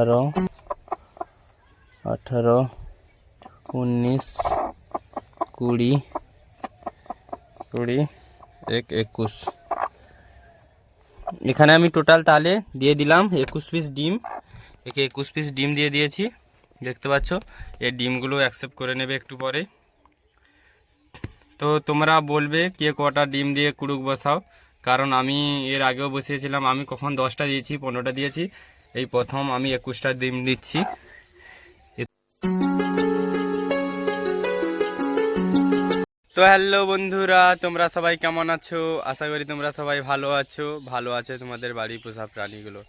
আঠারো আঠারো, উনিশ, কুড়ি কুড়ি, এক, একুশ। এখানে আমি টোটাল তাহলে দিয়ে দিলাম একুশ পিস ডিম। একে একুশ পিস ডিম দিয়ে দিয়েছি, দেখতে পাচ্ছ? এই ডিমগুলো অ্যাকসেপ্ট করে নেবে একটু পরে। তো তোমরা বলবে কে কটা ডিম দিয়ে কুড়ুক বসাও, কারণ আমি এর আগেও বসিয়েছিলাম, আমি কখন দশটা দিয়েছি, পনেরোটা দিয়েছি। এই প্রথম আমি একুশটা ডিম দিচ্ছি। তো হ্যালো বন্ধুরা, তোমরা সবাই কেমন আছো? আশা করি তোমরা সবাই ভালো আছো। ভালো আছে তোমাদের বাড়ি পোষা প্রাণীগুলো।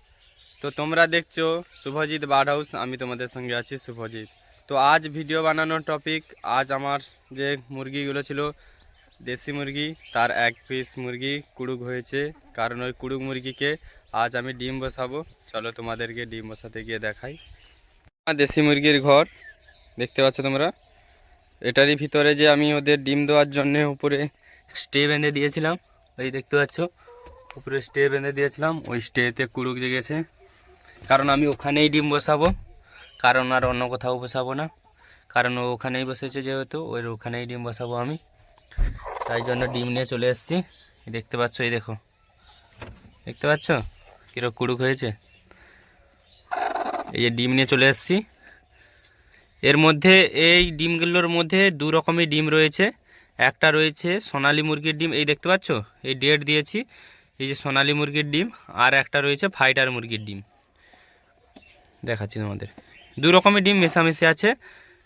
তো তোমরা দেখছ, শুভজিৎ বার্ড হাউস, আমি তোমাদের সঙ্গে আছি শুভজিৎ। তো আজ ভিডিও বানানোর টপিক আজ আমার যে মুরগিগুলো ছিল, দেশি মুরগি, তার এক পিস মুরগি কুড়ুক হয়েছে। কারণ ওই কুড়ুক মুরগিকে আজ আমি ডিম বসাবো। চলো তোমাদেরকে ডিম বসাতে গিয়ে দেখাই। দেশি মুরগির ঘর, দেখতে পাচ্ছ তোমরা? এটারই ভিতরে যে আমি ওদের ডিম দেওয়ার জন্য উপরে স্টে বেঁধে দিয়েছিলাম, ওই দেখতে পাচ্ছ? উপরে স্টে বেঁধে দিয়েছিলাম, ওই স্টেতে কুড়ুক জেগেছে। কারণ আমি ওখানেই ডিম বসাবো, কারণ আর অন্য কোথাও বসাবো না। কারণ ও ওখানেই বসেছে যেহেতু ওই ওখানেই ডিম বসাবো আমি। তাই জন্য ডিম নিয়ে চলে এসেছি। দেখতে পাচ্ছ, এই দেখো। দেখতে পাচ্ছ? কীরকম কুড়ুক হয়েছে? এই যে ডিম নিয়ে চলে এসেছি। এর মধ্যে, এই ডিমগুলোর মধ্যে দু রকমের ডিম রয়েছে। একটা রয়েছে সোনালি মুরগির ডিম, এই দেখতে পাচ্ছ? এই ডেট দিয়েছি। এই যে সোনালি মুরগির ডিম, আর একটা রয়েছে ফাইটার মুরগির ডিম। দেখাচ্ছি তোমাদের। দু রকমের ডিম মেশামেশি আছে।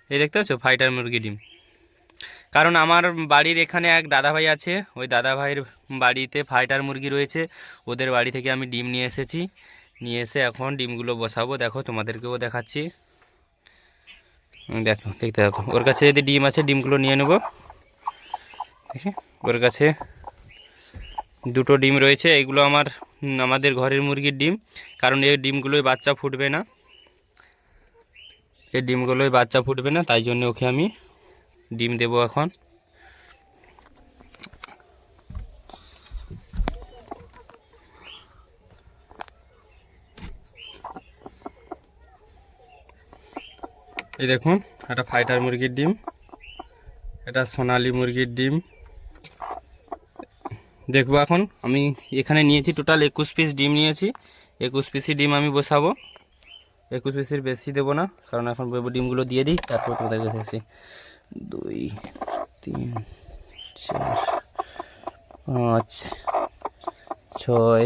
এই দেখতে পাচ্ছ? ফাইটার মুরগির ডিম। কারণ আমার বাড়ির এখানে এক দাদাভাই আছে। ওই দাদাভাইয়ের বাড়িতে ফাইটার মুরগি রয়েছে। ওদের বাড়ি থেকে আমি ডিম নিয়ে এসেছি। নিয়ে এসে এখন ডিমগুলো বসাবো। দেখো, তোমাদেরকেও দেখাচ্ছি। দেখো, দেখতে দেখো। ওর কাছে যদি ডিম আছে, ডিমগুলো নিয়ে নেব। ওর কাছে দুটো ডিম রয়েছে। এগুলো আমার, আমাদের ঘরের মুরগির ডিম। কারণ এই ডিমগুলোই বাচ্চা ফুটবে না। এই ডিমগুলোই বাচ্চা ফুটবে না, তাই জন্য ওকে আমি ডিম দেবো এখন। এই দেখুন, এটা ফাইটার মুরগির ডিম, এটা সোনালি মুরগির ডিম। দেখব এখন, আমি এখানে নিয়েছি টোটাল একুশ পিস ডিম নিয়েছি। একুশ পিসই ডিম আমি বসাবো। একুশ পিসের বেশি দেবো না, কারণ এখন ডিমগুলো দিয়ে দিই, তারপর তোমাদেরকে দেখছি দুই, তিন, চার, পাঁচ, ছয়,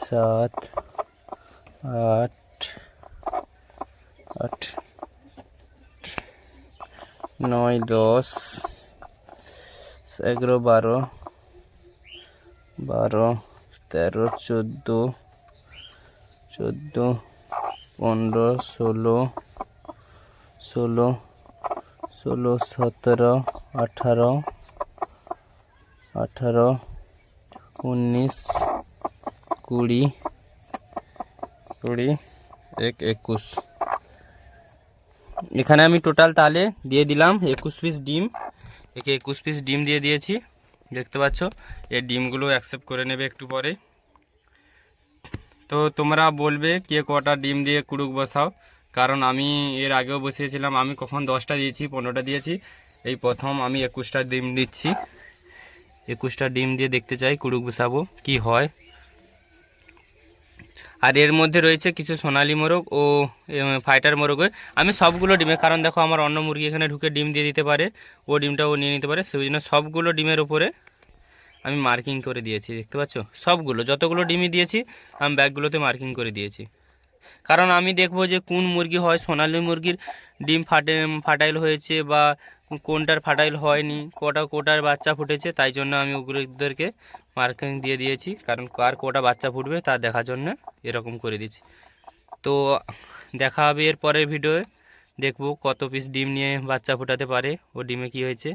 সাত, আট আট, নয়, দশ, এগারো, বারো বারো, তেরো, চোদ্দ চোদ্দ, পনেরো, ষোলো ষোলো ষোলো, সতেরো, আঠারো আঠারো, উনিশ, কুড়ি কুড়ি, এক, একুশ। এখানে আমি টোটাল তাহলে দিয়ে দিলাম একুশ পিস ডিম। একে একুশ পিস ডিম দিয়ে দিয়েছি, দেখতে পাচ্ছ? এই ডিমগুলো অ্যাকসেপ্ট করে নেবে একটু পরে। তো তোমরা বলবে, কে কটা ডিম দিয়ে কুড়ুক বসাও? কারণ আমি এর আগেও বসিয়েছিলাম, আমি কখন দশটা দিয়েছি, পনেরোটা দিয়েছি, এই প্রথম আমি একুশটা ডিম দিচ্ছি। একুশটা ডিম দিয়ে দেখতে চাই কুড়ুক বসাবো কি হয়। আর এর মধ্যে রয়েছে কিছু সোনালি মোরগ ও ফাইটার মোরগ। আমি সবগুলো ডিমে, কারণ দেখো আমার অন্য মুরগি এখানে ঢুকে ডিম দিয়ে দিতে পারে, ও ডিমটা ও নিয়ে নিতে পারে, সেই জন্য সবগুলো ডিমের ওপরে আমি মার্কিং করে দিয়েছি, দেখতে পাচ্ছ? সবগুলো, যতগুলো ডিমই দিয়েছি, আমি ব্যাগগুলোতে মার্কিং করে দিয়েছি। কারণ আমি দেখব যে কোন মুরগি হয়, সোনালি মুরগির ডিম ফাটে, ফাটাইল হয়েছে বা কোনটার ফাটাইল হয়নি, কটা, কোটার বাচ্চা ফুটেছে, তাই জন্য আমি ওগুলোদেরকে মার্কিং দিয়ে দিয়েছি। কারণ কার কোটা বাচ্চা ফুটবে তা দেখার জন্য এরকম করে দিয়েছি। তো দেখা হবে এর পরের ভিডিওয়ে দেখব কত পিস ডিম নিয়ে বাচ্চা ফোটাতে পারে, ও ডিমে কি হয়েছে।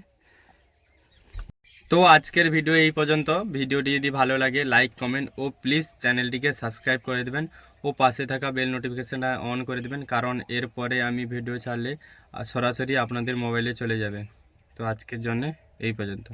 তো আজকের ভিডিও এই পর্যন্ত। ভিডিওটি যদি ভালো লাগে লাইক কমেন্ট ও প্লিজ চ্যানেলটিকে সাবস্ক্রাইব করে দেবেন। ও পাশে থাকা বেল নোটিফিকেশানটা অন করে দেবেন, কারণ এরপরে আমি ভিডিও ছাড়লে সরাসরি আপনাদের মোবাইলে চলে যাবে। তো আজকের জন্য এই পর্যন্ত।